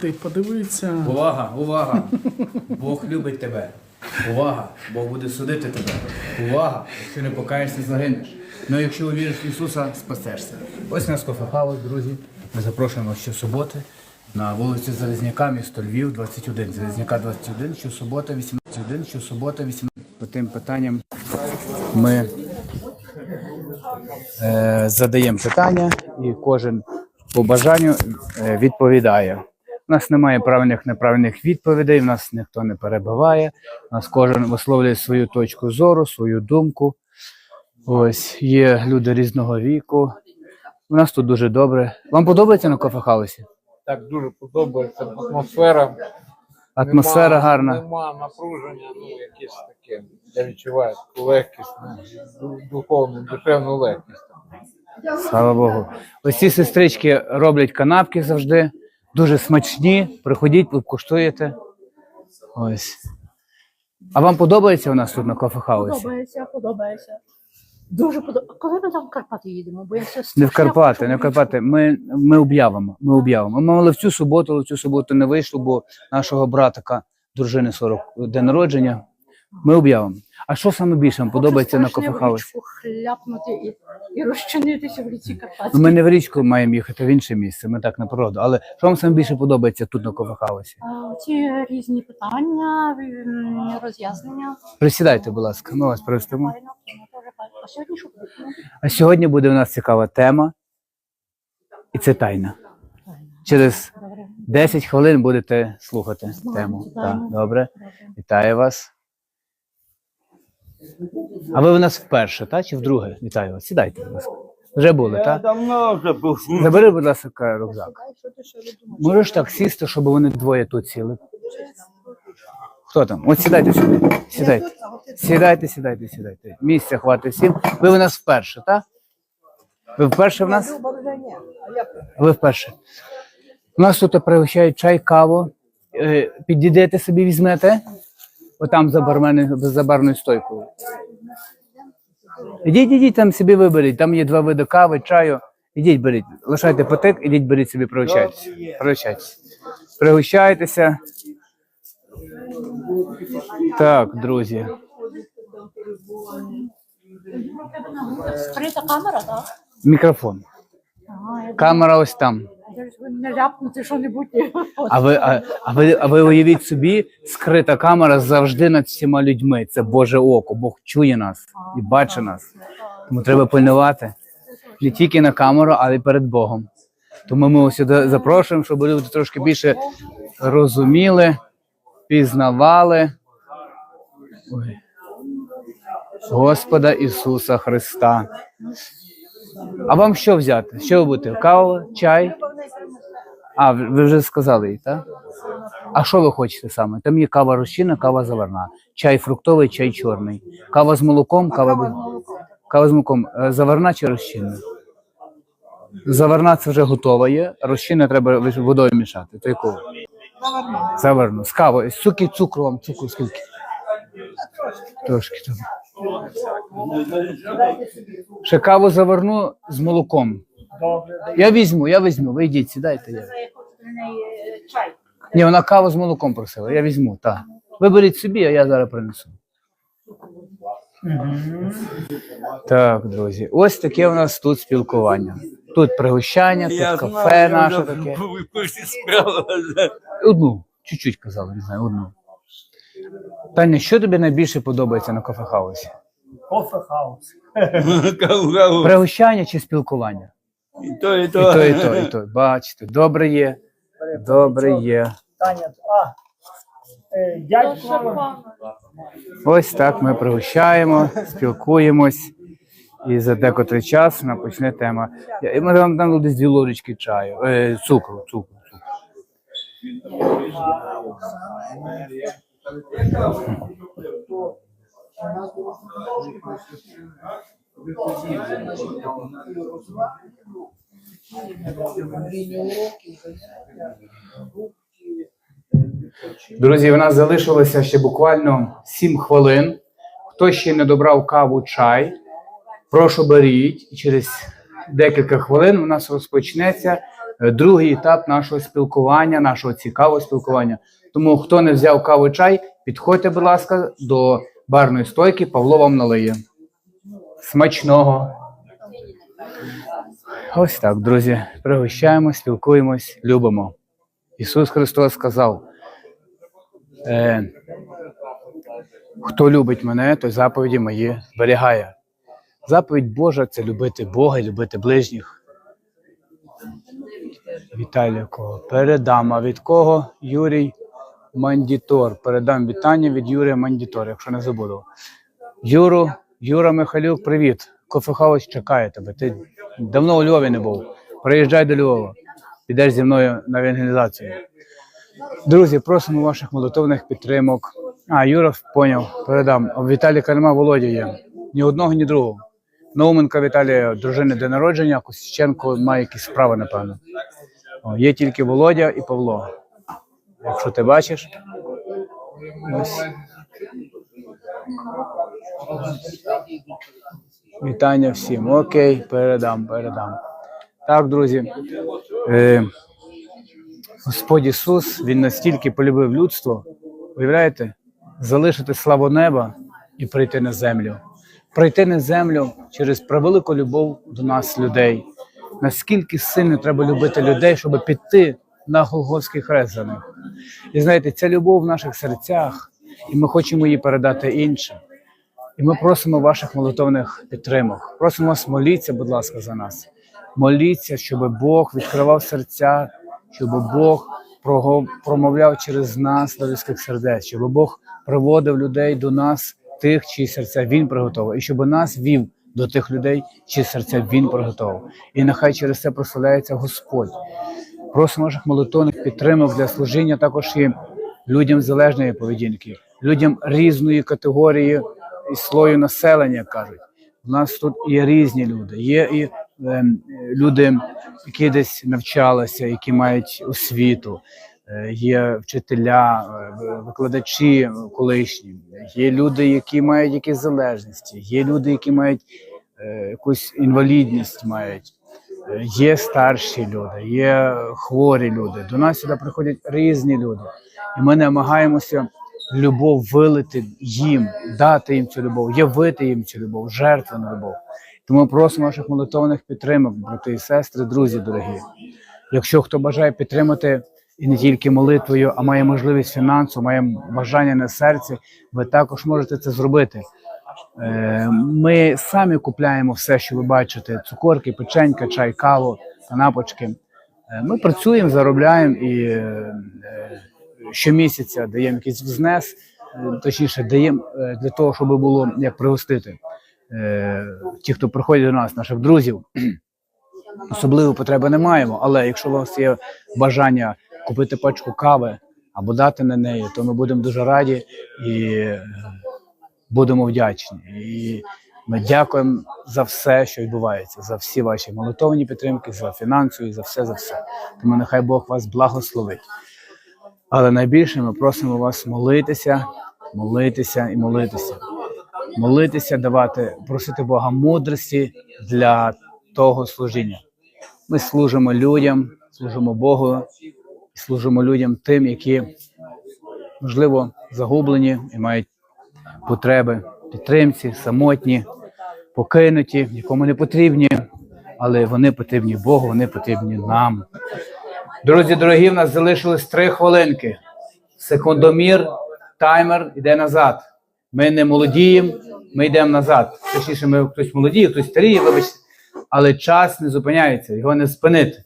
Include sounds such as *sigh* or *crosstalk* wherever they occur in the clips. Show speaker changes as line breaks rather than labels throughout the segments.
Ти подивися.
Увага, увага! Бог любить тебе. Увага! Бог буде судити тебе. Увага! Якщо не покаєшся, загинеш. Ну якщо увіриш в Ісуса, спасешся. Ось нас кофехаус, друзі. Ми запрошуємо щосуботи на вулицю Залізняка, місто Львів, 21. Залізняка 21, щосубота, 18. щосубота, 18. По тим питанням ми е, задаємо питання і кожен по бажанню е, відповідає. У нас немає правильних неправильних відповідей, в нас ніхто не перебиває, у нас кожен висловлює свою точку зору, свою думку. Ось є люди різного віку. У нас тут дуже добре. Вам подобається на кофехаусі?
Так дуже подобається атмосфера.
Атмосфера
Нема-
гарна.
Нема напруження, ну якесь таке. Я відчуваю таку легкість, ну, духовну, душевну легкість.
Слава Богу. Ось ці сестрички роблять канапки завжди. Дуже смачні. Приходіть, ви куштуєте. Ось. А вам подобається у нас тут на кофехаусі?
Подобається, подобається. Дуже подобається. Коли ми там в Карпати їдемо? Бо я все
Не в Карпати, не в. Карпати. Ми, ми об'явимо. Ми об'явимо. Ми мали в цю суботу, але в цю суботу не вийшло, бо нашого братика, дружини 40 день народження. Ми об'явимо. А що саме більше вам подобається на кофехаусі?
річку хляпнути і, і розчинитися в ріці Карпатській.
Ну, Ми не в річку маємо їхати в інше місце, ми так на природу. Але що вам саме більше подобається тут на кофехаусі?
А, Ці різні питання, м, роз'яснення.
Присідайте, будь ласка, ми вас просимо.
Файно, файно, дуже файно. А сьогодні що буде?
А сьогодні буде у нас цікава тема, і це тайна. Через
Добре.
10 хвилин будете слухати
Знаємо
тему. Так, добре.
Добре.
Вітаю вас. А ви у нас вперше, так? Чи вдруге? Вітаю вас. Сідайте, будь ласка. Вже були, так?
давно вже був.
Забери, будь ласка, рюкзак. Можеш так сісти, щоб вони двоє тут сіли? Хто там? От сідайте сюди. Сідайте. Сідайте, сідайте, сідайте. Місця хватить всім. Ви у нас вперше, так? Ви вперше в нас? Ви вперше. У нас тут пригощають чай, каву. Е, Підійдете собі, візьмете. Отам за, бармен, за барною стойкою. Ідіть, ідіть, там собі виберіть. Там є два види кави, чаю. Ідіть, беріть. Лишайте потик, ідіть, беріть собі, пригощайтеся. Пригощайтеся. Пригощайтеся. Так, друзі.
Скрита камера, так?
Мікрофон. Камера ось там.
Що не ляпнути що-небудь.
А ви, а, а ви, а ви уявіть собі, скрита камера завжди над всіма людьми. Це Боже око. Бог чує нас і бачить нас. Тому треба пильнувати не тільки на камеру, але й перед Богом. Тому ми сюди запрошуємо, щоб люди трошки більше розуміли, пізнавали Ой. Господа Ісуса Христа. А вам що взяти? Що ви будете? Каву, чай? А, ви вже сказали так? А що ви хочете саме? Там є кава розчинна, кава заварна, чай фруктовий, чай чорний. Кава з молоком, кава, без- кава з молоком. Е, Заварна чи розчинна? Заварна це вже готова є, розчинна треба водою мішати. То яку? Заварну. Заварну. З кавою. Суки, цукру вам, цукру скільки? Трошки там. Ще каву заварну з молоком. Я візьму, я візьму. Ви йдіть, сідайте. Я.
Чай.
Ні, вона каву з молоком просила. Я візьму, так. Ви беріть собі, а я зараз принесу. Так, друзі, ось таке у нас тут спілкування. Тут пригощання, тут кафе наше таке. Одну, чуть-чуть казали, не знаю, одну. Таня, що тобі найбільше подобається на кафе-хаусі?
Кофехаус.
Пригощання чи спілкування?
І то, і
І
то.
то, і то, і то. Бачите, добре є. Добре є.
Таня, а, е, дядько,
Ось так ми пригощаємо, спілкуємось. І за декотрий час нам почне тема. Я- і Ми вам дали десь дві ложечки чаю, е, цукру, цукру, цукру. Друзі, у нас залишилося ще буквально 7 хвилин. Хто ще не добрав каву, чай, прошу беріть. І через декілька хвилин у нас розпочнеться е, другий етап нашого спілкування, нашого цікавого спілкування. Тому хто не взяв каву чай, підходьте, будь ласка, до барної стойки, Павло вам налиє. Смачного. Ось так, друзі. Пригощаємо, спілкуємось, любимо. Ісус Христос сказав: е, хто любить мене, той заповіді мої зберігає. Заповідь Божа це любити Бога і любити ближніх. Віталіко, передам. А від кого? Юрій Мандітор. Передам вітання від Юрія Мандітор, якщо не забуду. Юру, Юра Михайлюк, привіт. Кофехаус чекає тебе. Ти давно у Львові не був. Приїжджай до Львова. Підеш зі мною на евангелізацію. Друзі, просимо ваших молитовних підтримок. А, Юра поняв, передам. А в Віталіка нема Володя є. Ні одного, ні другого. Науменка Віталія, дружини день народження, Костюченко має якісь справи, напевно. О, є тільки Володя і Павло. Якщо ти бачиш. Ось. Вітання всім. Окей, передам, передам. Так, друзі. Е, Господь Ісус, Він настільки полюбив людство, уявляєте, залишити славу неба і прийти на землю. Прийти на землю через превелику любов до нас, людей. Наскільки сильно треба любити людей, щоб піти на Голгофський хрест за них. І знаєте, ця любов в наших серцях, і ми хочемо її передати іншим. І ми просимо ваших молитовних підтримок. Просимо вас моліться, будь ласка, за нас. Моліться, щоб Бог відкривав серця, щоб Бог промовляв через нас до людських сердець, щоб Бог приводив людей до нас, тих, чиї серця Він приготував, і щоб нас вів до тих людей, чиї серця Він приготував. І нехай через це прославляється Господь. Просимо ваших молитовних підтримок для служіння також і людям залежної поведінки, людям різної категорії і слою населення, кажуть. У нас тут є різні люди. Є і ем, люди, які десь навчалися, які мають освіту, е, є вчителя, е, викладачі колишні, є люди, які мають якісь залежності, є люди, які мають е, якусь інвалідність мають. Е, Є старші люди, є хворі люди. До нас сюди приходять різні люди, і ми намагаємося любов вилити їм, дати їм цю любов, явити їм цю любов, жертвену любов. Тому просимо ваших молитовних підтримок, брати і сестри, друзі дорогі. Якщо хто бажає підтримати і не тільки молитвою, а має можливість фінансу, має бажання на серці, ви також можете це зробити. Е, Ми самі купляємо все, що ви бачите: цукорки, печенька, чай, каву, канапочки. Е, Ми працюємо, заробляємо і е, щомісяця даємо якийсь взнес, е, точніше, даємо е, для того, щоб було як пригостити е, ті, хто приходять до нас, наших друзів. *clears throat* Особливої потреби не маємо, але якщо у вас є бажання купити пачку кави або дати на неї, то ми будемо дуже раді і будемо вдячні. І ми дякуємо за все, що відбувається, за всі ваші молитовні підтримки, за фінансові, за все, за все. Тому нехай Бог вас благословить. Але найбільше ми просимо вас молитися, молитися і молитися. Молитися, давати, просити Бога мудрості для того служіння. Ми служимо людям, служимо Богу служимо людям тим, які, можливо, загублені і мають потреби, підтримці, самотні, покинуті, нікому не потрібні, але вони потрібні Богу, вони потрібні нам. Друзі, дорогі, в нас залишилось три хвилинки. Секундомір, таймер йде назад. Ми не молодіємо, ми йдемо назад. Точніше, ми хтось молодіє, хтось старіє, вибачте, але час не зупиняється, його не спинити.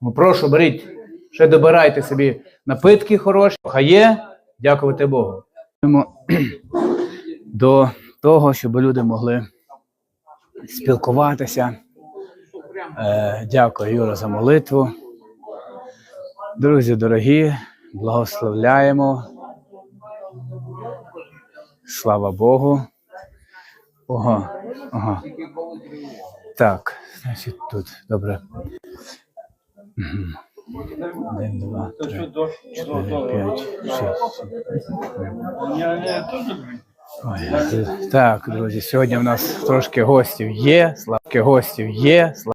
Тому прошу, беріть, ще добирайте собі напитки хороші, хай є, дякувати Богу. *clears throat* До того, щоб люди могли спілкуватися. Е, Дякую, Юра, за молитву. Друзі дорогі, благословляємо. Слава Богу. Ого, ага. Так, значить тут добре. Один, два, три, чотири, п'ять, шість. Ой, Так, друзі, сьогодні в нас трошки гостів є, славки гостів є.